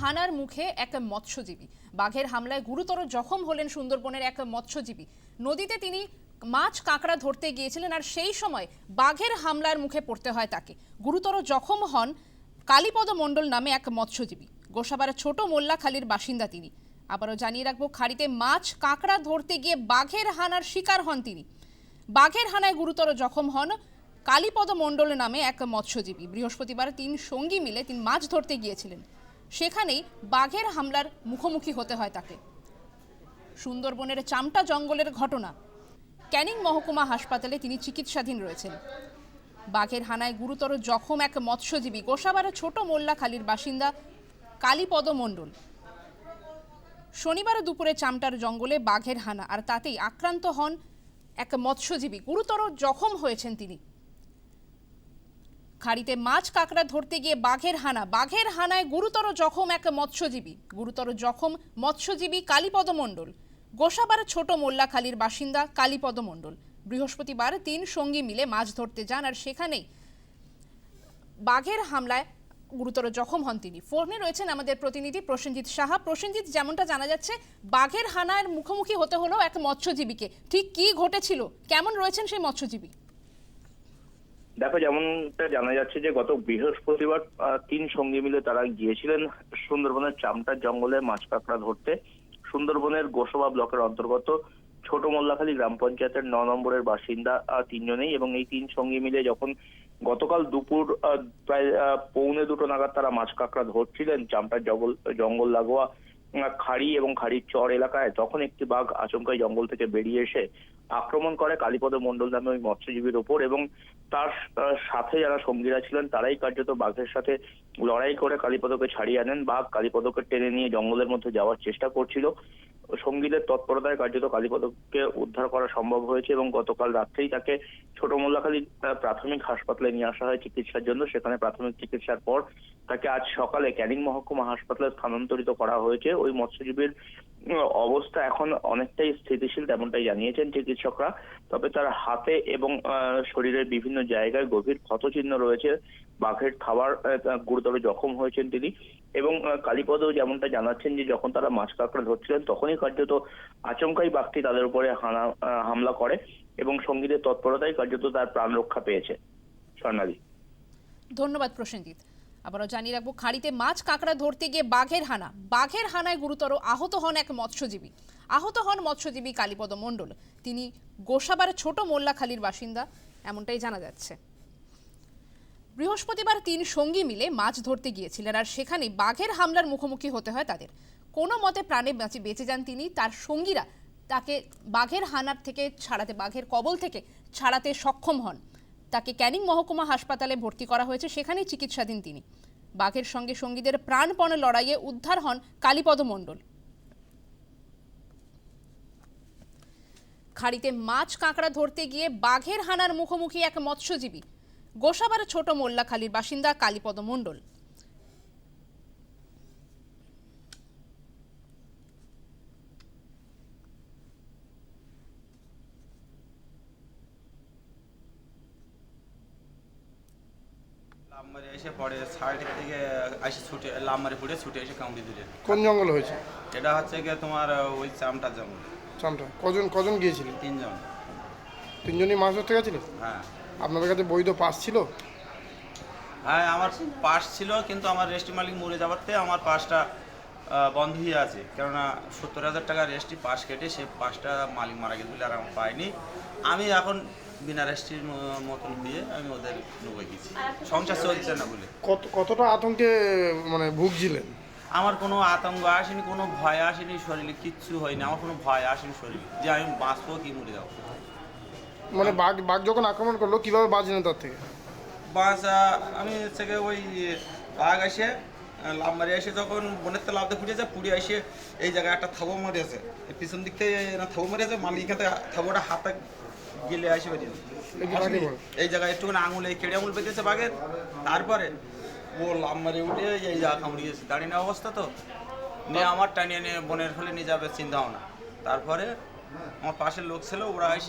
হানার মুখে এক মৎস্যজীবী। বাঘের হামলায় গুরুতর জখম হলেন সুন্দরবনের এক মৎস্যজীবী। নদীতে তিনি মাছ কাঁকড়া ধরতে গিয়েছিলেন আর সেই সময় বাঘের হামলার মুখে পড়তে হয় তাকে। গুরুতর জখম হন কালীপদ মণ্ডল নামে এক মৎস্যজীবী। গোসাবার ছোট মোল্লাখালীর বাসিন্দা তিনি। আবারও জানিয়ে রাখব, খাড়িতে মাছ কাঁকড়া ধরতে গিয়ে বাঘের হানার শিকার হন তিনি। বাঘের হানায় গুরুতর জখম হন কালীপদ মণ্ডল নামে এক মৎস্যজীবী। বৃহস্পতিবার তিন সঙ্গী মিলে তিনি মাছ ধরতে গিয়েছিলেন। সেখানেই বাঘের হামলার মুখোমুখি হতে হয় তাকে। সুন্দরবনের চামটা জঙ্গলের ঘটনা। ক্যানিং মহকুমা হাসপাতালে তিনি চিকিৎসাধীন রয়েছেন। বাঘের হানায় গুরুতর জখম এক মৎস্যজীবী গোসাবারের ছোট মোল্লাখালীর বাসিন্দা কালীপদ মণ্ডল। শনিবার দুপুরে চামটার জঙ্গলে বাঘের হানা আর তাতেই আক্রান্ত হন এক মৎস্যজীবী। গুরুতর জখম হয়েছেন তিনি। খাড়িতে মাছ কাঁকড়া ধরতে গিয়ে বাঘের হানা। বাঘের হানায় গুরুতর জখম এক মৎস্যজীবী। গুরুতর জখম মৎস্যজীবী কালীপদ মণ্ডল। গোসাবার ছোট মোল্লাখালীর বাসিন্দা কালীপদ মণ্ডল। বৃহস্পতিবার তিন সঙ্গী মিলে মাছ ধরতে যান আর সেখানেই বাঘের হামলায় গুরুতর জখম হন তিনি। ফোনে রয়েছেন আমাদের প্রতিনিধি প্রসেনজিৎ সাহা। প্রসেনজিৎ, যেমনটা জানা যাচ্ছে, বাঘের হানার মুখোমুখি হতে হলো এক মৎস্যজীবীকে। ঠিক কি ঘটেছিল? কেমন রয়েছেন সেই মৎস্যজীবী? দেখো, যেমনটা জানা যাচ্ছে যে গত বৃহস্পতিবার তিন সঙ্গী মিলে তারা গিয়েছিলেন সুন্দরবনের চামটার জঙ্গলে মাছ কাঁকড়া ধরতে। সুন্দরবনের গোসবা ব্লকের অন্তর্গত ছোট মোল্লাখালী গ্রাম পঞ্চায়েতের ন নম্বরের বাসিন্দা তিনজনেই এবং এই তিন সঙ্গী মিলে যখন গতকাল দুপুর প্রায় পৌনে দুটো নাগাদ তারা মাছ কাঁকড়া ধরছিলেন চামটার জঙ্গল জঙ্গল লাগোয়া খাড়ি এবং খাড়ির চর এলাকায় তখন একটি বাঘ আচমকাই জঙ্গল থেকে বেরিয়ে এসে আক্রমণ করে কালীপদ মণ্ডল নামে ওই মৎস্যজীবীর ওপর এবং তার সাথে যারা সঙ্গীরা ছিলেন তারাই কার্যত বাঘের সাথে লড়াই করে কালীপদকে ছাড়িয়ে আনেন। বাঘ কালীপদকে টেনে নিয়ে জঙ্গলের মধ্যে যাওয়ার চেষ্টা করছিল। সঙ্গীদের তৎপরতায় কার্যত কালীপদকে উদ্ধার করা সম্ভব হয়েছে এবং গতকাল রাত্রেই তাকে ছোট মোল্লাখালী প্রাথমিক হাসপাতালে নিয়ে আসা হয় চিকিৎসার জন্য। সেখানে প্রাথমিক চিকিৎসার পর তাকে আজ সকালে ক্যানিং মহকুমা হাসপাতালে স্থানান্তরিত করা হয়েছে। ওই মৎস্যজীবীর অবস্থা এখন অনেকটাই স্থিতিশীল তেমনটাই জানিয়েছেন চিকিৎসকরা। তবে তার হাতে এবং শরীরের বিভিন্ন জায়গায় গভীর ক্ষতচিহ্ন রয়েছে। বাঘের খাবার গুরুতর জখম হয়েছেন তিনি। এবং কালীপদও যেমনটা জানাচ্ছেন যে যখন তারা মাছ কাঁকড়া ধরছিলেন, তখনই কার্যত আচমকাই বাঘটি তাদের উপরে হামলা করে এবং সঙ্গীদের তৎপরতায় কার্যত তার প্রাণ রক্ষা পেয়েছে। স্বর্ণালী। ধন্যবাদ প্রসেনজিৎ। আবারও জানিয়ে রাখব, খাড়িতে মাছ কাঁকড়া ধরতে গিয়ে বাঘের হানা। বাঘের হানায় গুরুতর আহত হন এক মৎস্যজীবী। আহত হন মৎস্যজীবী কালীপদ মণ্ডল। তিনি গোসাবার ছোট মোল্লাখালীর বাসিন্দা, এমনটাই জানা যাচ্ছে। বৃহস্পতিবার তিন সঙ্গী মিলে মাছ ধরতে গিয়েছিলেন আর সেখানে বাঘের হামলার মুখোমুখি হতে হয় তাদের। কোনো মতে প্রাণে বাঁচে বেঁচে যান তিনি, তার সঙ্গীরা তাকে বাঘের হানার থেকে ছাড়াতে, বাঘের কবল থেকে ছাড়াতে সক্ষম হন। তাকে ক্যানিং মহকুমা হাসপাতালে ভর্তি করা হয়েছে, সেখানেই চিকিৎসাধীন তিনি। বাঘের সঙ্গে সঙ্গীদের প্রাণপণে লড়াইয়ে উদ্ধার হন কালীপদ মণ্ডল। খাড়িতে মাছ কাঁকড়া ধরতে গিয়ে বাঘের হানার মুখোমুখি এক মৎস্যজীবী। গোসাবার ছোট মোল্লাখালীর বাসিন্দা কালীপদ মণ্ডল। লাম্বারে এসে পরে সাইডের থেকে এসে ছুটে লাম্বারে পড়ে ছুটে এসে কামড়ে দিলেন কোন জঙ্গল হয়েছে? এটা হচ্ছে গিয়ে তোমার ওই চামটা জঙ্গল। চামটা। কজন কজন গিয়েছিলেন? তিনজন। তিনজনই মাছ ধরতে গেছিলেন হ্যাঁ। আপনাদের কাছে বৈধ পাস ছিল? হ্যাঁ আমার পাস ছিল কিন্তু আমার রেস্টি মালিক মরে যাওয়াতে আমার পাসটা বন্ধ হয়ে আছে। কেননা সত্তর হাজার টাকা রেস্টি পাস কেটে সে পাসটা মালিক মারা গেছে বলে আর আমি পাইনি। আমি এখন বিনা মতন দিয়ে আমি ওদের নেব গেছি। সংসার চলছে না বলে। কত কতটা আতঙ্কে মানে ভুগছিলেন? আমার কোনো আতঙ্ক আসেনি কোনো ভয় আসেনি শরীরে কিচ্ছু হয়নি। আমার কোনো ভয় আসেনি শরীরে। যে আমি বাঁচবো কি মরে যাব? মানে বাঘ বাঘ যখন আক্রমণ করল কীভাবে বাঁচলেন তার থেকে? বাস আহ, আমি হচ্ছে গিয়ে ওই বাঘ এসে লাভ মারি এসে যখন বনের তো লাভতে ফুটেছে পুড়ে এসে এই জায়গায় একটা থাবো মারিয়েছে এই পিছন দিক থেকে থাবো মারিয়েছে মালিক থেকে থাবোটা হাতে গেলে আসে বেরিয়ে এই জায়গায় একটুখানি আঙুল এই কেড়ে আঙুল পেতেছে বাঘের তারপরে ও লাভ মারি উঠে এই জায়গা কামড়ে গেছে দাঁড়িয়ে নেওয়া অবস্থা তো। নিয়ে আমার টানিয়ে নিয়ে বনের ফলে নিয়ে যাবে চিন্তা ভাবনা তারপরে আমার পাশের লোক ছিল ওরা এসে